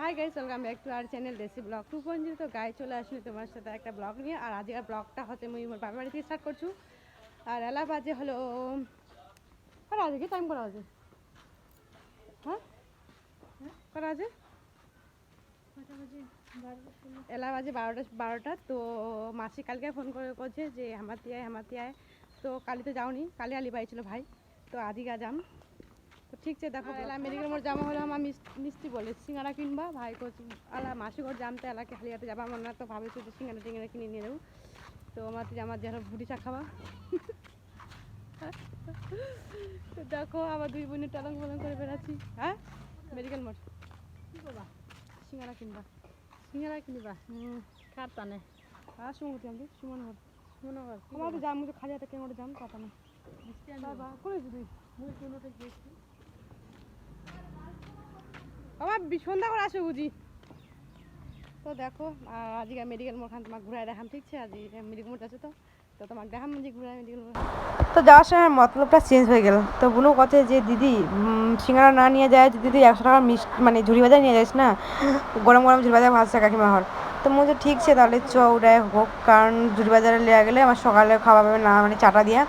Hi guys welcome back to our channel দেশি blog two point তো গায়ে চলে আসলে তোমার সাথে একটা ব্লগ নিয়ে। আর আজকের ব্লগটা হচ্ছে মুই মোর বাবার বাড়ি থেকে স্টার্ট করছু। আর এলা বাজে হলো করা আছে কি? টাইম করা আছে হ্যাঁ? করা আছে এলা বাজে বারোটা বারোটা। তো মাসি কালকে ফোন করে করছে যে হামাতি আয় হামাতি আয় তো কালি তো যাওনি কালি আলি বাই ছিল ভাই। তো আদিকা যাম তো ঠিক আছে দেখো এলা মেডিকেল মোড় যাওয়া হলো আমার মিষ্টি বলে সিঙ্গারা কিনবা ভাই করছি আলা মাসি ঘর জামতে এলাকে হালিয়াতে যাবা আমার না তো ভাবেছি যে সিঙ্গারা টিঙ্গারা কিনে নিয়ে যাব তো আমার আমার যারা ভুটি চা খাবা। তো দেখো আবার দুই বোনের টালং পালং করে বেড়াচ্ছি। হ্যাঁ? মেডিকেল মোড়। কি করবা? সিঙ্গারা কিনবা। সিঙ্গারা কিনবা। হুম খার টানে? আর সুমন আমি সুমন ঘর। মনে কর আমার তো যাম মুঝে খালিয়াতে কেমন যাম কথা না বাবা করেছি তুই মুই কোনোটা গেছি আমার সন্ধ্যা করে আসে বুঝি। তো দেখো আজকে মেডিকেল মোড় খান, তোমাকে ঘুরাই দেখাম, ঠিক আছে? আজ মেডিকেল মোড় আছে তো? তো তোমাকে দেখাম যে ঘুরাই মেডিকেল মোড়। তো যাওয়ার সময় মতলবটা চেঞ্জ হয়ে গেল। তো বুনু কথা যে, দিদি সিঙ্গারা না নিয়ে যায় দিদি একশো টাকার মিষ্টি মানে ঝুড়ি বাজার নিয়ে যাইস না, গরম গরম ঝুড়ি বাজার ভাজছে কাকিমা হর তো মনে ঠিক আছে, তাহলে চ ওটাই হোক, কারণ ঝুড়ি বাজারে লিয়া গেলে আমার সকালে খাওয়া পাবে না মানে চাটা দিয়া।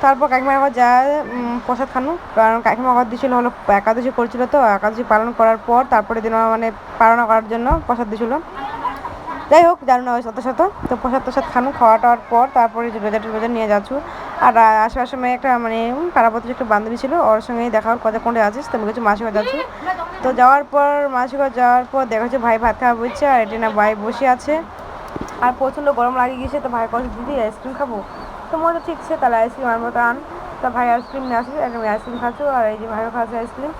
তারপর কাকিমা আবার যায় প্রসাদ খানু। কারণ কাকিমা ঘর দিয়েছিল হলো একাদশী করছিল তো, একাদশী পালন করার পর তারপরে দিন মানে পালন করার জন্য প্রসাদ দিয়েছিল। যাই হোক, জানো না ওই শত শত তো প্রসাদ প্রসাদ খানু, খাওয়া টাওয়ার পর তারপরে যে রোজা টোজা নিয়ে যাচ্ছু। আর আ- আসার সময় একটা মানে পাড়াপত্র একটা বান্ধবী ছিল, ওর সঙ্গে দেখা কথা কোনটা আছিস তুমি কিছু মাসি ঘর যাচ্ছ। তো যাওয়ার পর মাসি ঘর যাওয়ার পর দেখা যাচ্ছে ভাই ভাত খাওয়া বলছে আর এটি না ভাই বসে আছে। আর প্রচণ্ড গরম লাগিয়ে গিয়েছে, তো ভাই কয়েছে দিদি আইসক্রিম খাব? তো মনে ঠিক আছে তাহলে আইসক্রিম আনব তো আন। তো ভাই আইসক্রিম নিয়ে আর আমি আইসক্রিম খাচ্ছ, আর এই যে ভাইও খাচ্ছে আইসক্রিম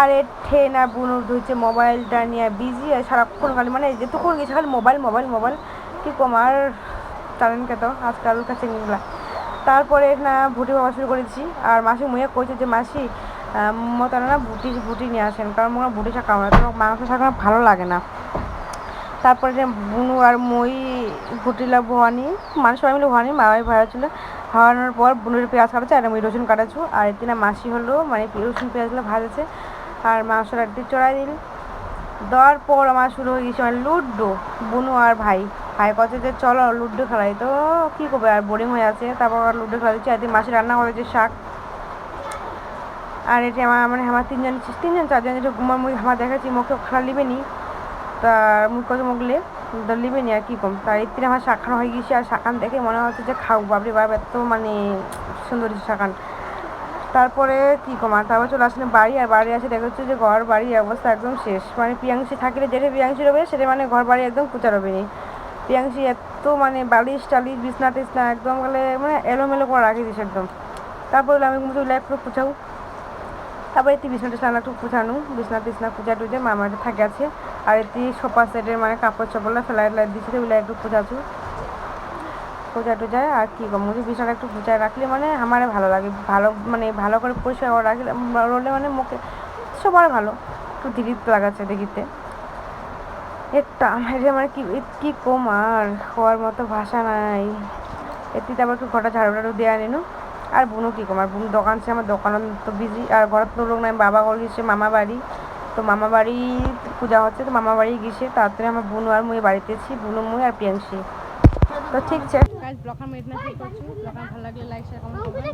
আর এর ঠে না বুনু ধুচ্ছে মোবাইলটা নিয়ে বিজি আর সারাক্ষণ খালি মানে যেটুকুন গেছে খালি মোবাইল মোবাইল মোবাইল কি কম আর জানেন কে তো, আজকাল কাছে নিগুলা তারপরে না ভুটি বাবা শুরু করেছি আর মাসি মুয়ে কইছে যে মাসি মতানা না ভুটি ভুটি নিয়ে আসেন, কারণ মনে হয় ভুটি শাক খাওয়া তো মাংস শাক আমার ভালো লাগে না। তারপরে যে বুনু আর মই, ভুটিলা ভোয়ানি মানুষ সবাই মিলে ভোয়ানি, মামাই ভাড়া ছিল। খাওয়ানোর পর বুনুর পেঁয়াজ কাটাচ্ছে আর আমি রসুন কাটাচ্ছু। আর এদিনে মাসি হলো মানে রসুন পেঁয়াজগুলো ভাজেছে। আর মাংসটা একটু চড়াই দিল। দেওয়ার পর আমার শুরু হয়ে গেছে মানে লুডো বুনু আর ভাই। ভাই কছে যে, চলো লুডো খেলাই। তো কী করবে, আর বোরিং হয়ে আছে। তারপর লুডো খেলা দিচ্ছি। আর এদিন মাসি রান্না করেছে শাক। আর এটি আমার মানে আমার তিনজন তিনজন, চারজন যেটা আমার মুই আমার দেখাচ্ছি, মুখে লিবে নি তা মুখ তো লিবে নি আর কী কম। তার এর আমার শাখান হয়ে গেছে, আর শাখান দেখে মনে হচ্ছে যে খাও বাবরে বাব এত মানে সুন্দর শাখান। তারপরে কী কম, আর তারপর চলে আসলে বাড়ি, আর বাড়ি আসে দেখা হচ্ছে যে ঘর বাড়ির অবস্থা একদম শেষ। মানে পিয়াংশি থাকলে যেটা পিয়াংশি রবে, সেটা মানে ঘর বাড়ি একদম কুচা রবে নি। পিয়াংশি এত মানে বালিশ টালিশ, বিছনা টিছনা একদম গেলে মানে এলোমেলো করে রাখি দিস একদম। তারপর আমি মুখে একটু পুছাও। তারপরে এটি বিছনা টিছনা একটু পুছানো বিছনা টিছনা পুজা টুজে, মামাটা থাকে আছে। আর এটি সোফা সেটের মানে কাপড় চাপড় ফেলাই ফেলাই দিচ্ছে ওগুলো একটু পুজাছু পূজা টুজায়। আর কী গো মুখে বিছানা একটু গুছায় রাখলে মানে আমার ভালো লাগে। ভালো মানে ভালো করে পরিষ্কার করে রাখলে, রোলে মানে মুখে সবার ভালো। একটু ধীরে লাগাচ্ছে দেখিতে। একটা আমার মানে কি কি কম আর, হওয়ার মতো ভাষা নাই। এটি তারপর একটু ঘটা ঝাড়ু টাড়ু দেওয়া নিনু। আর বোনও কী কম আর বোন দোকান সে আমার দোকান তো বিজি আর ঘরের তো লোক নাই বাবা ঘর গেছে মামা বাড়ি। তো মামা বাড়ি পূজা হচ্ছে তো মামা বাড়ি গেছে তাড়াতাড়ি আমার বোন আর মুই বাড়িতে আছি বোনও মুই আর প্রিয়াংশী। তো ঠিক আছে। ব্লগার মেটনা ঠিক করছি? ব্লগার ভালো লাগলে লাইক শেয়ার কমেন্ট করবেন